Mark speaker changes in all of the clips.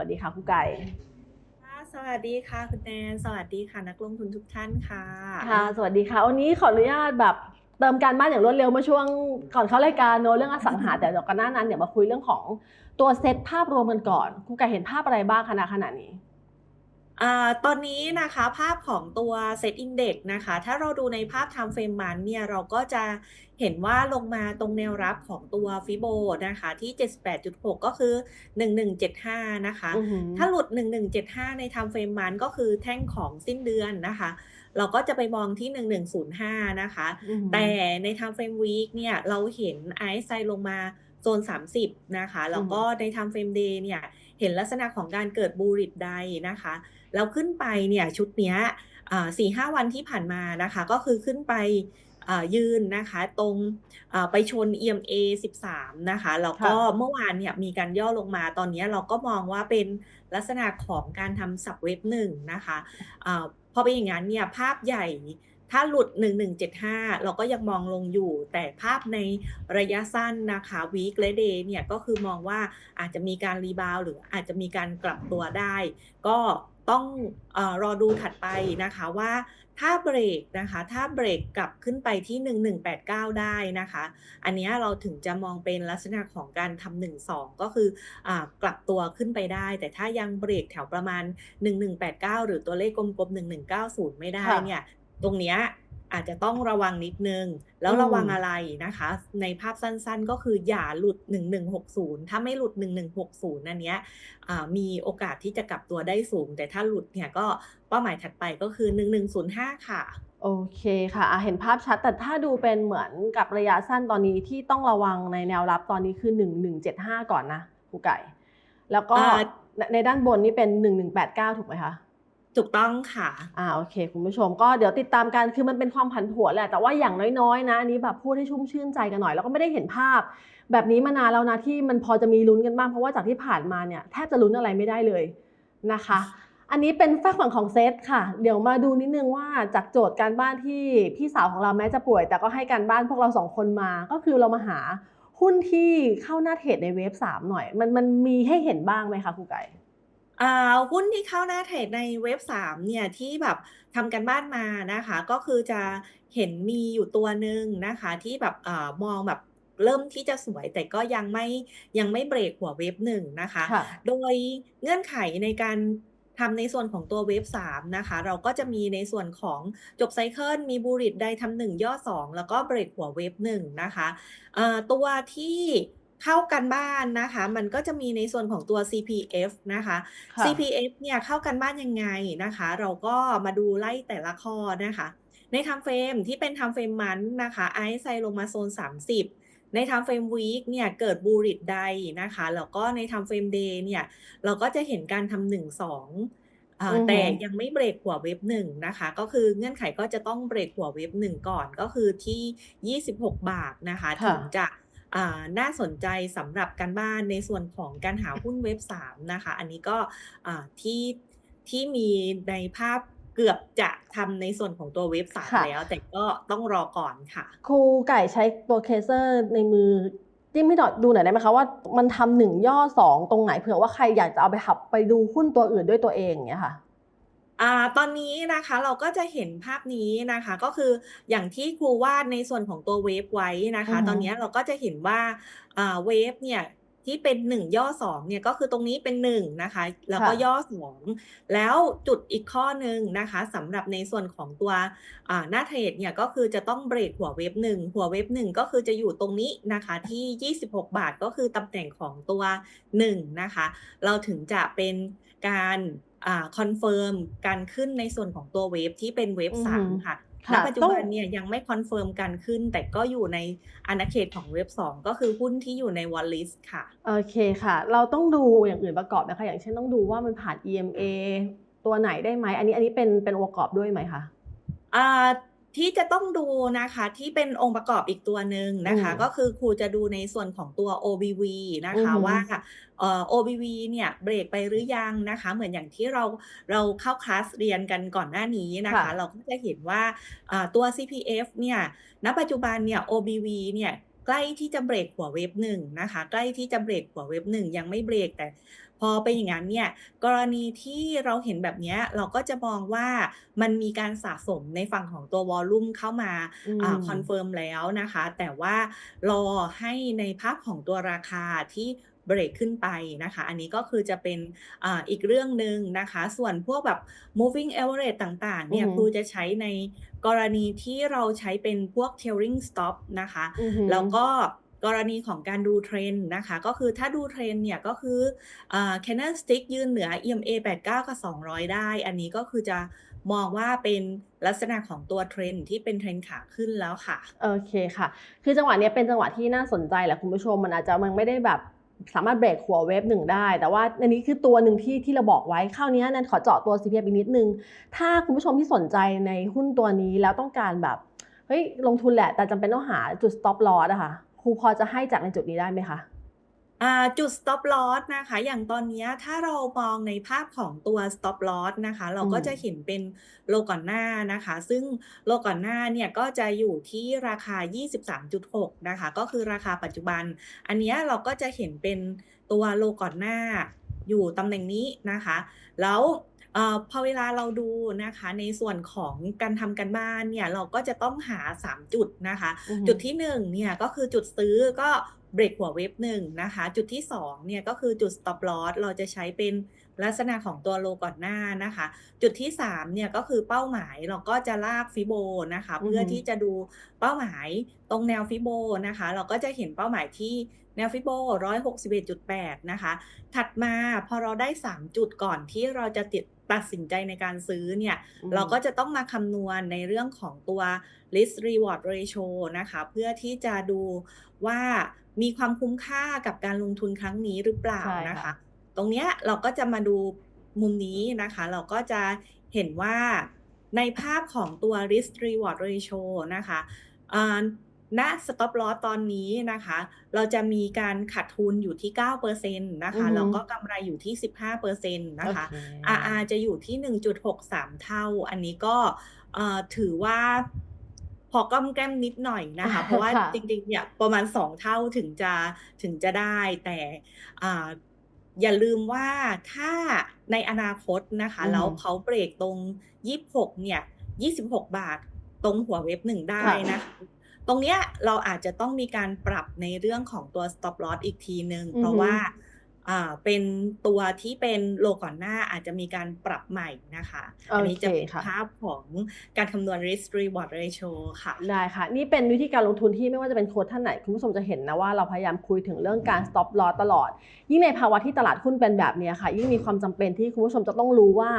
Speaker 1: วัสดีค่ะครูไก่
Speaker 2: ค่ะสวัสดีค่ะคุณแนนสวัสดีค่ะนักลงทุนทุกท่านค่ะ
Speaker 1: ค่ะสวัสดีค่ะวันนี้ขออนุญาตแบบเติมการบ้านอย่างรวดเร็วเมื่อช่วงก่อนเข้ารายการเนอะเรื่องอสังหาแต่เดี๋ยวก่อนหน้านั้นเดี๋ยวมาคุยเรื่องของตัวเซตภาพรวมกันก่อนครูไก่เห็นภาพอะไรบ้างขณะขณะนี้
Speaker 2: อ่าตอนนี้นะคะภาพของตัว Set Index นะคะ ถ้าเราดูในภาพ Time Frame มันเนี่ยเราก็จะเห็นว่าลงมาตรงแนวรับของตัวฟิโบนะคะที่ 78.6 ก็คือ 1175 นะคะ
Speaker 1: อือหือ
Speaker 2: ถ้าหลุด 1175 ใน Time Frame มันก็คือแท่งของสิ้นเดือนนะคะ เราก็จะไปมองที่ 1105 นะคะ
Speaker 1: อือหือ
Speaker 2: แต่ใน Time Frame Week เนี่ยเราเห็น RSI ลงมาโซน 30 นะคะ แล้วก็ใน Time Frame Day เนี่ย เห็นลักษณะของการเกิดบูริดไดนะคะแล้วขึ้นไปเนี่ยชุดเนี้ยสี่ห้าวันที่ผ่านมานะคะก็คือขึ้นไปอ่ายืนนะคะตรงอ่าไปชน EMA 13 นะคะแล้วก็
Speaker 1: ค่ะ
Speaker 2: เมื่อวานเนี่ยมีการย่อลงมาตอนนี้เราก็มองว่าเป็นลักษณะของการทำสับเว็บหนึ่งนะคะอ่าพอเป็นอย่างนั้นเนี่ยภาพใหญ่ ถ้าหลุด 1175 เราก็ยังมองลงอยู่ แต่ภาพในระยะสั้นนะคะวีคและเดย์เนี่ยก็คือมองว่าอาจจะมีการรีบาวด์หรืออาจจะมีการกลับตัวได้ ก็ต้องเออรอดูถัดไปนะคะว่าถ้าเบรกนะคะ ถ้าเบรกกลับขึ้นไปที่ 1189 ได้นะคะ อันเนี้ยเราถึงจะมองเป็นลักษณะของการทำหนึ่งสองก็คืออากลับตัวขึ้นไปได้ แต่ถ้ายังเบรกแถวประมาณ 1189 หรือตัวเลขกลมๆ 1190 ไม่ได้
Speaker 1: ค่ะ
Speaker 2: เนี่ย ตรงเนี้ยอาจจะต้องระวังนิดนึง แล้ว
Speaker 1: อืม
Speaker 2: ระวังอะไรนะคะ ในภาพสั้นๆ ก็คืออย่าหลุด 1160 ถ้าไม่หลุด 1160นั่นเนี้ยอ่ามีโอกาสที่จะกลับตัวได้สูง แต่ถ้าหลุดเนี่ยก็เป้าหมายถัดไปก็คือ 1105 ค่ะ
Speaker 1: โอเคค่ะอะ เห็นภาพชัด แต่ถ้าดูเป็นเหมือนกับระยะสั้นตอนนี้ที่ต้องระวังในแนวรับตอนนี้คือ 1175 ก่อนนะครูไก่ แล้วก็
Speaker 2: อ่า
Speaker 1: ในในด้านบนนี่เป็น 1189 ถูกไหมคะ
Speaker 2: ถูกต้องค่ะ
Speaker 1: อ่าโอเค คุณผู้ชมก็เดี๋ยวติดตามกันคือมันเป็นความผันผวนแหละ แต่ว่าอย่างน้อยๆนะอันนี้แบบพูดให้ชุ่มชื่นใจกันหน่อย แล้วก็ไม่ได้เห็นภาพ แบบนี้มานานแล้วนะที่มันพอจะมีลุ้นกันบ้างเพราะว่าจากที่ผ่านมาเนี่ยแทบจะลุ้นอะไรไม่ได้เลยนะคะ อันนี้เป็นฝากฝั่งของเซตค่ะ เดี๋ยวมาดูนิดนึงว่าจากโจทย์การบ้านที่พี่สาวของเราแม้จะป่วย แต่ก็ให้การบ้านพวกเราสองคนมา ก็คือเรามาหาหุ้นที่เข้าหน้าเทรดในเวฟสามหน่อย มันมันมีให้เห็นบ้างไหมคะครูไก่
Speaker 2: หุ้นที่เข้าหน้าเทรดในเว็บสามเนี่ยที่แบบทำกันบ้านมานะคะ ก็คือจะเห็นมีอยู่ตัวหนึ่งนะคะ ที่แบบอ่ามองแบบเริ่มที่จะสวยแต่ก็ยังไม่ยังไม่เบรกหัวเว็บหนึ่งนะคะ
Speaker 1: ค่ะ
Speaker 2: โดยเงื่อนไขในการทำในส่วนของตัวเว็บ3นะคะ เราก็จะมีในส่วนของจบไซเคิลมีบูริตไดทำหนึ่งย่อ 2 แล้วก็เบรกหัวเว็บ1นะคะเอ่อตัวที่ เข้ากันบ้านนะคะ มันก็จะมีในส่วนของตัว CPF นะคะ
Speaker 1: ค่ะ
Speaker 2: CPF เนี่ยเข้ากันบ้านยังไงนะคะ เราก็มาดูไล่แต่ละข้อนะคะ ใน time frame ที่เป็น time frame มันนะคะไอซ์ไซลงมาโซน 30 ใน time frame week เนี่ยเกิดบูริตไดนะคะแล้วก็ใน time frame day เนี่ยเราก็จะเห็นการทำหนึ่งสองอ่า
Speaker 1: อือหือ
Speaker 2: แต่ยังไม่เบรกหัวเว็บหนึ่งนะคะ ก็คือเงื่อนไขก็จะต้องเบรกหัวเว็บหนึ่งก่อนก็คือที่ 26 บาทนะคะ
Speaker 1: ค่ะ
Speaker 2: ถึงจะอ่า น่าสนใจสำหรับการบ้านในส่วนของการหาหุ้นเว็บ3นะคะ อันนี้ก็อ่าที่ที่มีในภาพเกือบจะทำในส่วนของตัวเว็บสาม
Speaker 1: ค่ะ
Speaker 2: แล้ว แต่ก็ต้องรอก่อนค่ะ
Speaker 1: ครูไก่ใช้ตัวเคเซอร์ในมือจิ้มให้หน่อยดูหน่อยได้ไหมคะว่ามันทำหนึ่งย่อสองตรงไหนเผื่อว่าใครอยากจะเอาไปหับไปดูหุ้นตัวอื่นด้วยตัวเองอย่างเงี้ยค่ะ
Speaker 2: อ่าตอนนี้นะคะเราก็จะเห็นภาพนี้นะคะ ก็คืออย่างที่ครูวาดในส่วนของตัวเวฟไว้นะคะ
Speaker 1: อือฮึ
Speaker 2: ตอนนี้เราก็จะเห็นว่าอ่าเวฟเนี่ย ที่เป็นหนึ่งย่อสองเนี่ยก็คือตรงนี้เป็นหนึ่งนะคะ แล้วก็ย่อสองแล้วจุดอีกข้อหนึ่งนะคะสำหรับในส่วนของตัวอ่าหน้าเทรดเนี่ยก็คือจะต้องเบรกหัวเวฟหนึ่งหัวเวฟหนึ่งก็คือจะอยู่ตรงนี้นะคะที่ 26 บาทก็คือตำแหน่งของตัวหนึ่งนะคะ เราถึงจะเป็นการอ่าคอนเฟิร์มการขึ้นในส่วนของตัวเวฟที่เป็นเวฟ
Speaker 1: อือฮึ
Speaker 2: สามค่ะ
Speaker 1: ค่ะ
Speaker 2: ณปัจจุ
Speaker 1: ต้อง
Speaker 2: บันเนี่ยยังไม่คอนเฟิร์มการขึ้น แต่ก็อยู่ในอาณาเขตของเว็บสองก็คือหุ้นที่อยู่ในวอลลิสค่ะ
Speaker 1: โอเคค่ะ เราต้องดูอย่างอื่นประกอบนะคะ อย่างเช่นต้องดูว่ามันผ่าน EMA ตัวไหนได้ไหม อันนี้อันนี้เป็นเป็นองค์ประกอบด้วยไหมคะ
Speaker 2: อ่า ที่จะต้องดูนะคะที่เป็นองค์ประกอบอีกตัวหนึ่งนะคะ
Speaker 1: อืม
Speaker 2: ก็คือครูจะดูในส่วนของตัว OBV นะคะ
Speaker 1: อือหือ
Speaker 2: ว่าเอ่อ OBV เนี่ยเบรกไปหรือยังนะคะ เหมือนอย่างที่เราเราเข้าคลาสเรียนกันก่อนหน้านี้นะคะ
Speaker 1: ค่ะ
Speaker 2: เราก็จะเห็นว่าอ่าตัว CPF เนี่ยณปัจจุบันเนี่ย OBV เนี่ย ใกล้ที่จะเบรกหัวเวฟหนึ่งนะคะ ใกล้ที่จะเบรกหัวเวฟหนึ่งยังไม่เบรกแต่พอเป็นอย่างนั้นเนี่ยกรณีที่เราเห็นแบบเนี้ยเราก็จะมองว่ามันมีการสะสมในฝั่งของตัววอลลุ่มเข้ามา
Speaker 1: อื
Speaker 2: อ่ามคอนเฟิร์มแล้วนะคะ แต่ว่ารอให้ในภาพของตัวราคาที่ เบรกขึ้นไปนะคะ อันนี้ก็คือจะเป็นอ่าอีกเรื่องหนึ่งนะคะ ส่วนพวกแบบ moving average ต่างๆ เนี่ย
Speaker 1: อือฮึ
Speaker 2: ครูจะใช้ในกรณีที่เราใช้เป็นพวก trailing stop นะคะ
Speaker 1: อือฮึ
Speaker 2: แล้วก็กรณีของการดูเทรนด์นะคะ ก็คือถ้าดูเทรนด์เนี่ยก็คืออ่า candlestick ยืนเหนือ EMA 89 กับ 200 ได้ อันนี้ก็คือจะมองว่าเป็นลักษณะของตัวเทรนด์ที่เป็นเทรนด์ขาขึ้นแล้วค่ะ
Speaker 1: โอเคค่ะ คือจังหวะเนี้ยเป็นจังหวะที่น่าสนใจแหละคุณผู้ชมมันอาจจะมันไม่ได้แบบ สามารถเบรกหัวเวฟหนึ่งได้ แต่ว่าอันนี้คือตัวหนึ่งที่ที่เราบอกไว้คราวนี้นันขอเจาะตัว CPF อีกนิดนึง ถ้าคุณผู้ชมที่สนใจในหุ้นตัวนี้แล้วต้องการแบบเฮ้ยลงทุนแหละแต่จำเป็นต้องหาจุด stop loss อะค่ะครูพอจะให้จากในจุดนี้ได้ไหมคะ
Speaker 2: อ่าจุด stop loss นะคะ อย่างตอนเนี้ยถ้าเรามองในภาพของตัว stop loss นะคะ เราก็
Speaker 1: อืม
Speaker 2: จะเห็นเป็นโลก่อนหน้านะคะ ซึ่งโลก่อนหน้าเนี่ยก็จะอยู่ที่ราคา 23.6 นะคะ ก็คือราคาปัจจุบัน อันเนี้ยเราก็จะเห็นเป็นตัวโลก่อนหน้าอยู่ตำแหน่งนี้นะคะ แล้วเอ่อพอเวลาเราดูนะคะในส่วนของการทำการบ้านเนี่ยเราก็จะต้องหา 3 จุดนะคะ
Speaker 1: อือฮึ
Speaker 2: จุดที่1เนี่ยก็คือจุดซื้อก็ เบรกหัวเวฟหนึ่งนะคะ จุดที่2เนี่ยก็คือจุด stop loss เราจะใช้เป็นลักษณะของตัวโลก่อนหน้านะคะ จุดที่3เนี่ยก็คือเป้าหมายเราก็จะลากฟิโบนะคะ
Speaker 1: อือฮึ
Speaker 2: เพื่อที่จะดูเป้าหมายตรงแนวฟิโบนะคะ เราก็จะเห็นเป้าหมายที่แนวฟิโบ161.8 นะคะ ถัดมาพอเราได้ 3 จุดก่อนที่เราจะติดตัดสินใจในการซื้อเนี่ย
Speaker 1: อืม
Speaker 2: เราก็จะต้องมาคำนวณในเรื่องของตัว risk reward ratio นะคะ เพื่อที่จะดูว่า มีความคุ้มค่ากับการลงทุนครั้งนี้หรือเปล่า
Speaker 1: ใช่
Speaker 2: นะ
Speaker 1: ค่ะ
Speaker 2: คะ ตรงเนี้ยเราก็จะมาดูมุมนี้นะคะ เราก็จะเห็นว่าในภาพของตัว risk reward ratio นะคะอ่าณ stop loss ตอนนี้นะคะ เราจะมีการขาดทุนอยู่ที่9%นะ
Speaker 1: อือ
Speaker 2: คะ
Speaker 1: ฮึ
Speaker 2: แล้วก็กำไรอยู่ที่ 15%นะคะ
Speaker 1: โอเค
Speaker 2: RR จะอยู่ที่ 1.63 เท่า อันนี้ก็เอ่อถือว่า พอก้อมแก้มนิดหน่อยนะคะ เพราะว่า
Speaker 1: ค่ะ
Speaker 2: จริงๆเนี่ยประมาณ2เท่าถึงจะถึงจะได้ แต่อ่าอย่าลืมว่าถ้าในอนาคตนะคะ
Speaker 1: อือฮึ
Speaker 2: แล้วเขาเบรกตรง 26 เนี่ย 26 บาทตรงหัวเว็บหนึ่งได้
Speaker 1: ค่ะ
Speaker 2: นะคะตรงเนี้ยเราอาจจะต้องมีการปรับในเรื่องของตัว stop loss อีกทีหนึ่ง
Speaker 1: อือฮึ
Speaker 2: เพราะว่าอ่า เป็นตัวที่เป็นโลก่อนหน้าอาจจะมีการปรับใหม่นะคะ
Speaker 1: โอ
Speaker 2: อันนี้
Speaker 1: เค
Speaker 2: จะเป็น
Speaker 1: ค่ะ
Speaker 2: ภาพของการคำนวณ risk reward ratio ค่ะ
Speaker 1: ได้ค่ะ นี่เป็นวิธีการลงทุนที่ไม่ว่าจะเป็นโค้ชท่านไหน คุณผู้ชมจะเห็นนะว่าเราพยายามคุยถึงเรื่องการ stop loss ตลอด ยิ่งในภาวะที่ตลาดหุ้นเป็นแบบเนี้ยค่ะ ยิ่งมีความจำเป็นที่คุณผู้ชมจะต้องรู้ว่า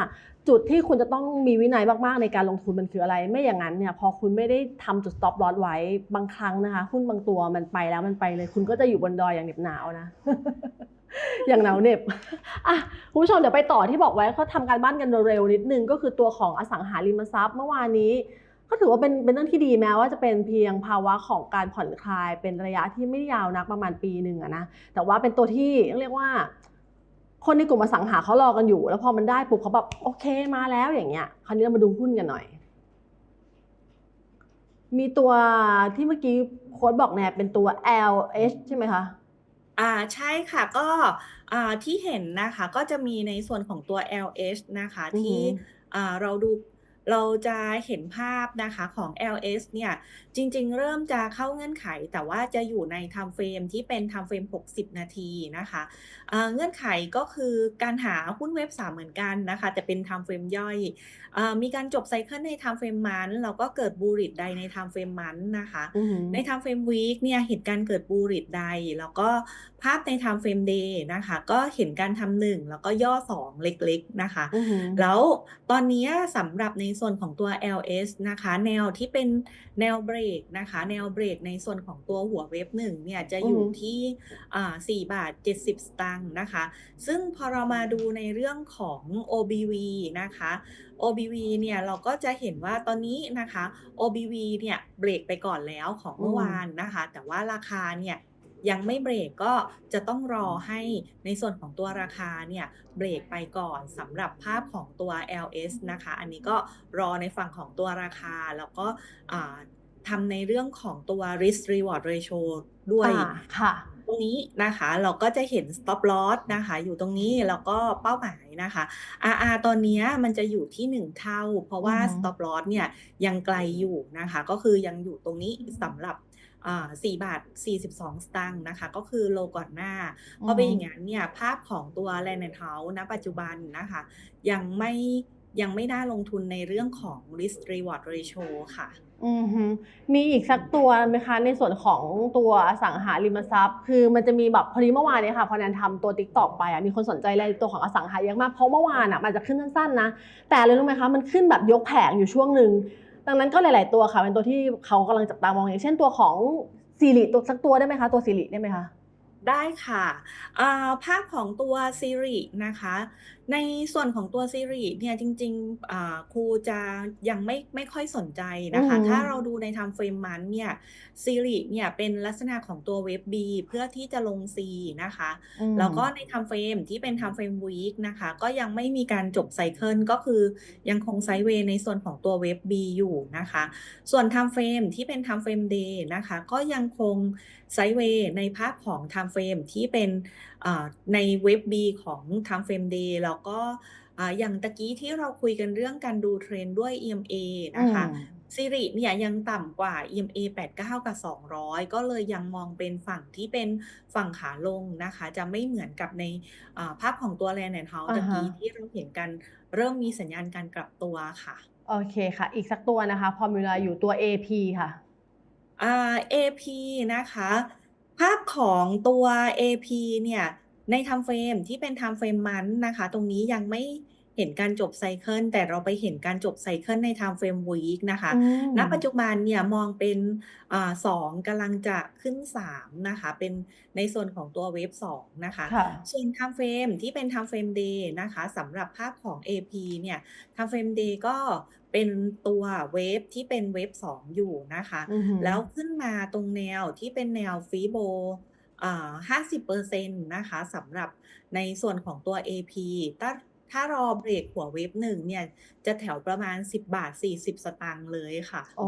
Speaker 1: จุดที่คุณจะต้องมีวินัยมากๆในการลงทุนมันคืออะไร ไม่อย่างนั้นเนี่ยพอคุณไม่ได้ทำจุด stop loss ไว้บางครั้งนะคะหุ้นบางตัวมันไปแล้วมันไปเลย คุณก็จะอยู่บนดอยอย่างเหน็บหนาวนะ อย่างหนาวเหน็บอะคุณผู้ชมเดี๋ยวไปต่อที่บอกไว้เขาทำการบ้านกันเร็วๆนิดนึงก็คือตัวของอสังหาริมทรัพย์เมื่อวานนี้ ก็ถือว่าเป็นเป็นเรื่องที่ดีแม้ว่าจะเป็นเพียงภาวะของการผ่อนคลายเป็นระยะที่ไม่ได้ยาวนักประมาณปีหนึ่งอะนะแต่ว่าเป็นตัวที่เรียกว่า คนในกลุ่มอสังหาเขารอกันอยู่ แล้วพอมันได้ปุ๊บเขาแบบโอเคมาแล้วอย่างเงี้ยคราวนี้เรามาดูหุ้นกันหน่อยมีตัวที่เมื่อกี้โค้ดบอกแนบเป็นตัว LH ใช่ไหมคะ
Speaker 2: อ่าใช่ค่ะก็อ่าที่เห็นนะคะก็จะมีในส่วนของตัว LH นะคะ
Speaker 1: อือหือ
Speaker 2: ที่อ่าเราดู เราจะเห็นภาพนะคะของ LS เนี่ยจริงๆ เริ่มจะเข้าเงื่อนไข แต่ว่าจะอยู่ใน time frame ที่เป็น time frame 60 นาทีนะคะอ่าเงื่อนไขก็คือการหาหุ้นเว็บ 3 เหมือนกันนะคะแต่เป็น time frame ย่อยอามีการจบไซเคิลใน time frame มันแล้วก็เกิดบูริดใดใน time frame มันนะคะ
Speaker 1: อือหือ
Speaker 2: ใน time frame week เนี่ยเห็นการเกิดบูริดใดแล้วก็ ภาพใน time frame day นะคะ ก็เห็นการทำหนึ่งแล้วก็ย่อสองเล็กๆนะคะ
Speaker 1: อือหือ
Speaker 2: แล้วตอนนี้สำหรับในส่วนของตัว LS นะคะ แนวที่เป็นแนวเบรกนะคะ แนวเบรกในส่วนของตัวหัวเว็บหนึ่งเนี่ยจะอยู่
Speaker 1: อือฮึ
Speaker 2: ที่อ่า4บาท70สตางค์นะคะ ซึ่งพอเรามาดูในเรื่องของ OBV นะคะ OBV เนี่ยเราก็จะเห็นว่าตอนนี้นะคะ OBV เนี่ยเบรกไปก่อนแล้วของเมื่อ
Speaker 1: อืม
Speaker 2: วานนะคะ แต่ว่าราคาเนี่ย ยังไม่เบรกก็จะต้องรอให้ในส่วนของตัวราคาเนี่ยเบรกไปก่อนสำหรับภาพของตัว LS นะคะ อันนี้ก็รอในฝั่งของตัวราคาแล้วก็อ่าทำในเรื่องของตัว risk reward ratio ด้วย
Speaker 1: อ่าค่ะ
Speaker 2: ตรงนี้นะคะเราก็จะเห็น stop loss นะคะ อยู่ตรงนี้แล้วก็เป้าหมายนะคะ RR ตอนเนี้ยมันจะอยู่ที่ 1 เท่า เพราะว่า
Speaker 1: อือฮึ
Speaker 2: stop loss เนี่ยยังไกลอยู่นะคะ ก็คือยังอยู่ตรงนี้สำหรับ อ่า4บาท42สตางค์นะคะ ก็คือโลก่อนหน้าเพราะเป็นอย่างนั้นเนี่ยภาพของตัว Land and House ณปัจจุบันนะคะ ยังไม่ยังไม่น่าลงทุนในเรื่องของ risk reward ratio ค่ะ
Speaker 1: อือฮึมีอีกสักตัวไหมคะ ในส่วนของตัวอสังหาริมทรัพย์ คือมันจะมีแบบพอดีเมื่อวานเนี่ยค่ะ พอแนนทำตัวติ๊กตอกไปอะ มีคนสนใจในตัวของอสังหาเยอะมาก เพราะเมื่อวานอะมันจะขึ้นสั้นๆนะ แต่เลยรู้ไหมคะ มันขึ้นแบบยกแผงอยู่ช่วงหนึ่ง ดังนั้นก็หลาย ๆ ตัวค่ะเป็นตัวที่เขากำลังจับตามองอย่างเช่นตัวของซีริตัวสักตัวได้ไหมคะตัวซีริได้ไหมคะ
Speaker 2: ได้ค่ะอ่าภาพของตัวซีรีนะคะ ในส่วนของตัว Siri เนี่ยจริงๆอ่าครูจะยังไม่ไม่ค่อยสนใจนะคะ
Speaker 1: อือฮึ
Speaker 2: ถ้าเราดูใน time frame มันเนี่ย Siri เนี่ยเป็นลักษณะของตัวเว็บ B เพื่อที่จะลง C นะคะ
Speaker 1: อืม
Speaker 2: แล้วก็ใน time frame ที่เป็น time frame week นะคะ ก็ยังไม่มีการจบไซเคิลก็คือยังคงไซด์เวย์ในส่วนของตัวเว็บ B อยู่นะคะ ส่วน time frame ที่เป็น time frame day นะคะ ก็ยังคงไซด์เวย์ในภาพของ time frame ที่เป็นอ่า ในเว็บ B ของ time frame day แล้วก็อ่าอย่างตะกี้ที่เราคุยกันเรื่องการดูเทรนด์ด้วย EMA นะคะ
Speaker 1: อืม
Speaker 2: ซิริเนี่ยยังต่ำกว่า EMA 89 กับ 200 ก็เลยยังมองเป็นฝั่งที่เป็นฝั่งขาลงนะคะ จะไม่เหมือนกับในอ่าภาพของตัว Land and House
Speaker 1: อ่า
Speaker 2: ตะกี้
Speaker 1: ฮะ
Speaker 2: ที่เราเห็นกันเริ่มมีสัญญาณการกลับตัวค่ะ
Speaker 1: โอเคค่ะ อีกสักตัวนะคะ พอมีเวลาอยู่ตัว AP ค่ะ
Speaker 2: อ่า AP นะคะ ภาพของตัว AP เนี่ย ใน time frame ที่เป็น time frame มันนะคะ ตรงนี้ยังไม่ ห็นการจบไซเคิล แต่เราไปเห็นการจบไซเคิลใน time frame week นะคะ
Speaker 1: อืม
Speaker 2: ณปัจจุบันเนี่ยมองเป็นอ่าสองกำลังจะขึ้นสามนะคะ เป็นในส่วนของตัวเวฟสองนะคะ
Speaker 1: ค่ะ
Speaker 2: ส่วน time frame ที่เป็น time frame day นะคะสำหรับภาพของ AP เนี่ย time frame day ก็เป็นตัวเวฟที่เป็นเวฟสองอยู่นะคะ
Speaker 1: อือหือ
Speaker 2: แล้วขึ้นมาตรงแนวที่เป็นแนวฟีโบอ่าห้าสิบเปอร์เซ็นต์นะคะสำหรับในส่วนของตัว AP ถ้า ถ้ารอเบรกหัวเวฟหนึ่งเนี่ยจะแถวประมาณ 10 บาท 40 สตางค์เลยค่ะ
Speaker 1: โอ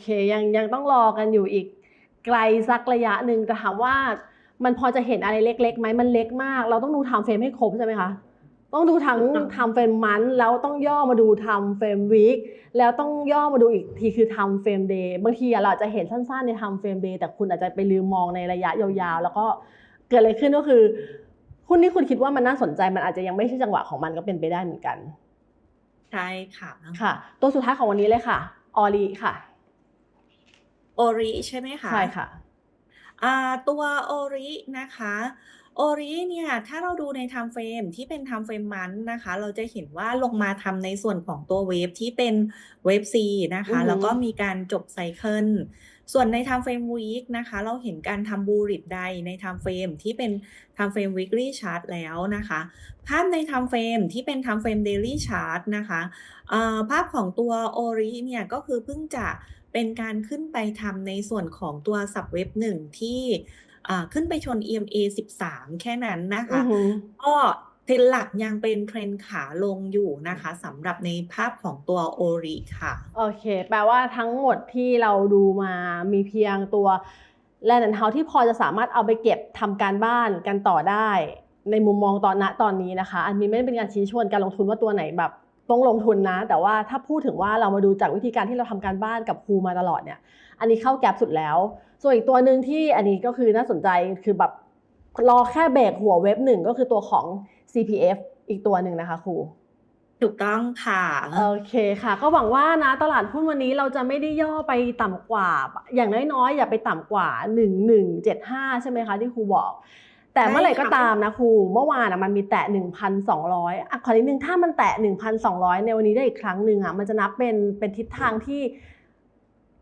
Speaker 1: เคยังยังต้องรอกันอยู่อีกไกลสักระยะหนึ่งแต่ถามว่ามันพอจะเห็นอะไรเล็กๆไหมมันเล็กมาก เราต้องดูไทม์เฟรมให้ครบใช่ไหมคะต้องดูทั้ง
Speaker 2: ถูกต้อง
Speaker 1: ไทม์เฟรมมันแล้วต้องย่อมาดูไทม์เฟรมวีคแล้วต้องย่อมาดูอีกทีคือไทม์เฟรมเดย์บางทีอะเราอาจจะเห็นสั้นๆในไทม์เฟรมเดย์แต่คุณอาจจะไปลืมมองในระยะยาวๆ แล้วก็เกิดอะไรขึ้นก็คือ หุ้นที่คุณคิดว่ามันน่าสนใจมันอาจจะยังไม่ใช่จังหวะของมันก็เป็นไปได้เหมือนกัน
Speaker 2: ใช่ค่ะ
Speaker 1: ค่ะ ตัวสุดท้ายของวันนี้เลยค่ะออรีค่ะ
Speaker 2: โอริใช่ไหมคะ
Speaker 1: ใช่ค่ะ
Speaker 2: อ่าตัวโอรินะคะโอริเนี่ยถ้าเราดูใน time frame ที่เป็น time frame มันนะคะ เราจะเห็นว่าลงมาทำในส่วนของตัวเวฟที่เป็นเวฟ C นะคะ
Speaker 1: อือหือ
Speaker 2: แล้วก็มีการจบไซเคิล ส่วนใน time frame week นะคะ เราเห็นการทำบูริดไดใน time frame ที่เป็น time frame weekly chart แล้วนะคะ ภาพใน time frame ที่เป็น time frame daily chart นะคะอ่าภาพของตัวโอริเนี่ยก็คือเพิ่งจะเป็นการขึ้นไปทำในส่วนของตัวสับเว็บหนึ่งที่อ่าขึ้นไปชน EMA 13 แค่นั้นนะ
Speaker 1: อื
Speaker 2: คะ
Speaker 1: อหือ
Speaker 2: ก็ เทรนด์หลักยังเป็นเทรนด์ขาลงอยู่นะคะสำหรับในภาพของตัวโอริค่ะ
Speaker 1: โอเค แปลว่าทั้งหมดที่เราดูมามีเพียงตัวแลนด์เฮาที่พอจะสามารถเอาไปเก็บทำการบ้านกันต่อได้ ในมุมมองตอนณตอนนี้นะคะ อันนี้ไม่ได้เป็นการชี้ชวนการลงทุนว่าตัวไหนแบบต้องลงทุนนะ แต่ว่าถ้าพูดถึงว่าเรามาดูจากวิธีการที่เราทำการบ้านกับครูมาตลอดเนี่ย อันนี้เข้าแก๊ปสุดแล้ว ส่วนอีกตัวหนึ่งที่อันนี้ก็คือน่าสนใจคือแบบรอแค่เบรกหัวเว็บหนึ่งก็คือตัวของ CPF อีกตัวหนึ่งนะคะครู
Speaker 2: ถูกต้องค่ะ
Speaker 1: โอเคค่ะ ก็หวังว่านะตลาดหุ้นวันนี้เราจะไม่ได้ย่อไปต่ำกว่า อย่างน้อยๆ อย่าไปต่ำกว่า 1175 ใช่ไหมคะที่ครูบอก แต่เมื่อไหร่ก็ตามนะครูเมื่อวานอะมันมีแตะ 1,200 อะขอนิดนึงถ้ามันแตะ 1,200 ในวันนี้ได้อีกครั้งหนึ่งอะมันจะนับเป็นเป็นทิศทางที่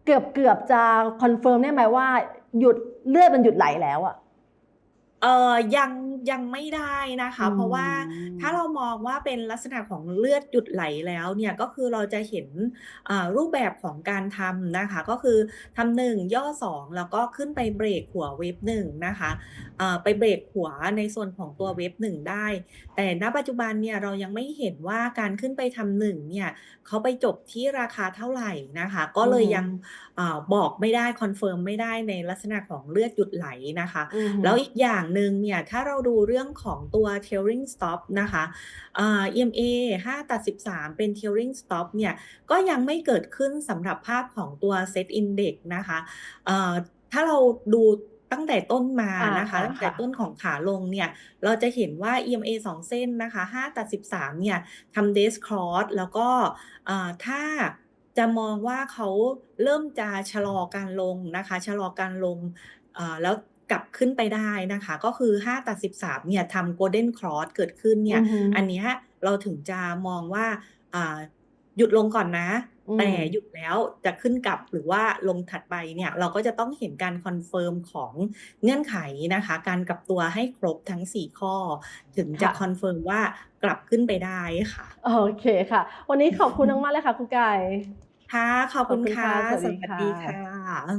Speaker 1: เกือบเกือบจะคอนเฟิร์มได้ไหมว่าหยุดเลือดมันหยุดไหลแล้วอะ
Speaker 2: เออยังยังไม่ได้นะคะเพราะว่า
Speaker 1: อืม
Speaker 2: ถ้าเรามององว่าเป็นลักษณะของเลือดหยุดไหลแล้วเนี่ยก็คือเราจะเห็นอ่ารูปแบบของการทำนะคะ ก็คือทำหนึ่งย่อสองแล้วก็ขึ้นไปเบรกหัวเวฟหนึ่งนะคะอ่าไปเบรกหัวในส่วนของตัวเวฟหนึ่งได้ แต่ณปัจจุบันเนี่ยเรายังไม่เห็นว่าการขึ้นไปทำหนึ่งเนี่ยเขาไปจบที่ราคาเท่าไหร่นะคะ ก็เลย
Speaker 1: อือฮึ
Speaker 2: ยังอาบอกไม่ได้คอนเฟิร์มไม่ได้ในลักษณะของเลือดหยุดไหลนะคะ
Speaker 1: อือฮึ
Speaker 2: แล้วอีกอย่างหนึ่งเนี่ยถ้าเราดูเรื่องของตัว trailing stop นะคะอ่า EMA 5ตัด13 เป็น trailing stop เนี่ยก็ยังไม่เกิดขึ้นสำหรับภาพของตัว set index นะคะอ่าถ้าเราดูตั้งแต่ต้นมา
Speaker 1: อ่า
Speaker 2: นะคะ
Speaker 1: ค่ะ
Speaker 2: ตั้งแต่
Speaker 1: ค่ะ
Speaker 2: ต้นของขาลงเนี่ยเราจะเห็นว่า EMA 2 เส้นนะคะ5ตัด13เนี่ยทำ days cross แล้วก็อ่าถ้าจะมองว่าเขาเริ่มจะชะลอการลงนะคะ ชะลอการลงอ่าแล้ว กลับขึ้นไปได้นะคะ ก็คือ 5 ตัด 13เนี่ยทำ golden cross เกิดขึ้นเนี่ย
Speaker 1: อือฮึ
Speaker 2: อันเนี้ยเราถึงจะมองว่าอ่าหยุดลงก่อนนะ
Speaker 1: อื
Speaker 2: แต่
Speaker 1: ม
Speaker 2: หยุดแล้วจะขึ้นกลับหรือว่าลงถัดไปเนี่ย เราก็จะต้องเห็นการคอนเฟิร์มของเงื่อนไขนะคะ การกลับตัวให้ครบทั้ง 4 ข้อ ถึงจะ
Speaker 1: ค่ะ
Speaker 2: คอนเฟิร์มว่ากลับขึ้นไปได้ค่ะ
Speaker 1: โอเคค่ะ วันนี้ขอบคุณมากๆเลยค่ะครูไก่
Speaker 2: ค่ะ ขอบ
Speaker 1: ขอ
Speaker 2: คุ
Speaker 1: บ
Speaker 2: ณ
Speaker 1: คุณ
Speaker 2: ค่ะ
Speaker 1: ค่ะ สวัส
Speaker 2: ส
Speaker 1: ดี
Speaker 2: วัส
Speaker 1: ค่
Speaker 2: ดีะค่ะ